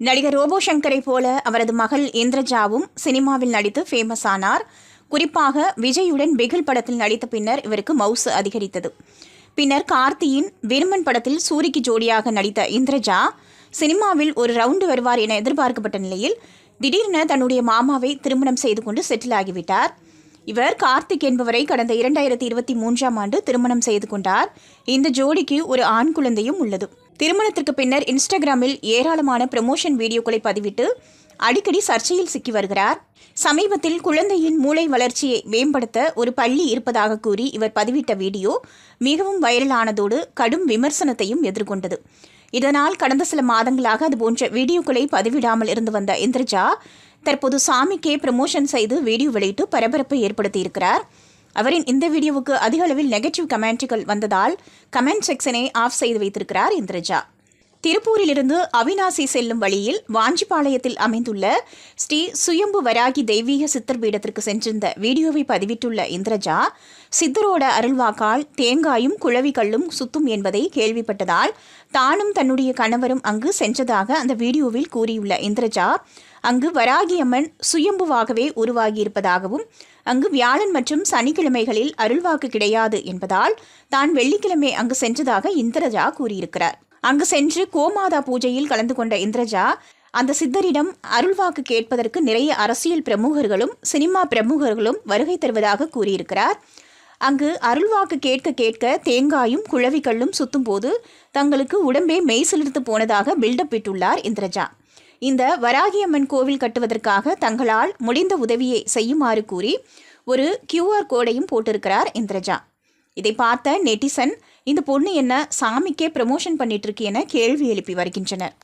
நடிகர் ரோபோ சங்கரை போல அவரது மகள் இந்திரஜாவும் சினிமாவில் நடித்து ஃபேமஸ் ஆனார். குறிப்பாக விஜயுடன் பிகில் படத்தில் நடித்த பின்னர் இவருக்கு மவுசு அதிகரித்தது. பின்னர் கார்த்தியின் விருமன் படத்தில் சூரிக்கு ஜோடியாக நடித்த இந்திரஜா சினிமாவில் ஒரு ரவுண்டு வருவார் என எதிர்பார்க்கப்பட்ட நிலையில் திடீரென தன்னுடைய மாமாவை திருமணம் செய்து கொண்டு செட்டில் ஆகிவிட்டார். இவர் கார்த்திக் என்பவரை கடந்த இரண்டாயிரத்தி இருபத்தி மூன்றாம் ஆண்டு திருமணம் செய்து கொண்டார். இந்த ஜோடிக்கு ஒரு ஆண் குழந்தையும் உள்ளது. திருமணத்திற்கு பின்னர் இன்ஸ்டாகிராமில் ஏராளமான ப்ரமோஷன் வீடியோக்களை பதிவிட்டு அடிக்கடி சர்ச்சையில் சிக்கி வருகிறார். சமீபத்தில் குழந்தையின் மூளை வளர்ச்சியை மேம்படுத்த ஒரு பள்ளி இருப்பதாக கூறி இவர் பதிவிட்ட வீடியோ மிகவும் வைரலானதோடு கடும் விமர்சனத்தையும் எதிர்கொண்டது. இதனால் கடந்த சில மாதங்களாக அதுபோன்ற வீடியோக்களை பதிவிடாமல் இருந்து வந்த இந்திரஜா தற்போது சாமிக்கே ப்ரமோஷன் செய்து வீடியோ வெளியிட்டு பரபரப்பை ஏற்படுத்தியிருக்கிறார். அவரின் இந்த வீடியோவுக்கு அதிக அளவில் நெகட்டிவ் கமெண்ட்டுகள் வந்ததால் கமெண்ட் செக்ஷனை ஆஃப் செய்து வைத்திருக்கிறார் இந்திரஜா. திருப்பூரிலிருந்து அவினாசி செல்லும் வழியில் வாஞ்சிபாளையத்தில் அமைந்துள்ள ஸ்ரீ சுயம்பு வராகி தெய்வீக சித்தர் பீடத்திற்கு சென்றிருந்த வீடியோவை பதிவிட்டுள்ள இந்திரஜா சித்தரோட அருள்வாக்கால் தேங்காயும் குழவிக்கல்லும் சுத்தும் என்பதை கேள்விப்பட்டதால் தானும் தன்னுடைய கணவரும் அங்கு சென்றதாக அந்த வீடியோவில் கூறியுள்ள இந்திரஜா அங்கு வராகி அம்மன் சுயம்புவாகவே உருவாகியிருப்பதாகவும் அங்கு வியாழன் மற்றும் சனிக்கிழமைகளில் அருள்வாக்கு கிடையாது என்பதால் தான் வெள்ளிக்கிழமை அங்கு சென்றதாக இந்திரஜா கூறியிருக்கிறார். அங்கு சென்று கோமாதா பூஜையில் கலந்து கொண்ட இந்திரஜா அந்த சித்தரிடம் அருள்வாக்கு கேட்பதற்கு நிறைய அரசியல் பிரமுகர்களும் சினிமா பிரமுகர்களும் வருகை தருவதாக கூறியிருக்கிறார். அங்கு அருள்வாக்கு கேட்க கேட்க தேங்காயும் குழவிக்கல்லும் சுத்தும்போது தங்களுக்கு உடம்பே மெய்சிலிர்த்து போனதாக பில்டப் விட்டுள்ளார் இந்திரஜா. இந்த வராகியம்மன் கோவில் கட்டுவதற்காக தங்களால் முடிந்த உதவியை செய்யுமாறு கூறி ஒரு கியூஆர் கோடையும் போட்டிருக்கிறார் இந்திரஜா. இதை பார்த்த நெட்டிசன் இந்த பொண்ணு என்ன சாமிக்கே ப்ரமோஷன் பண்ணிட்டு இருக்கு என கேள்வி எழுப்பி வருகின்றனர்.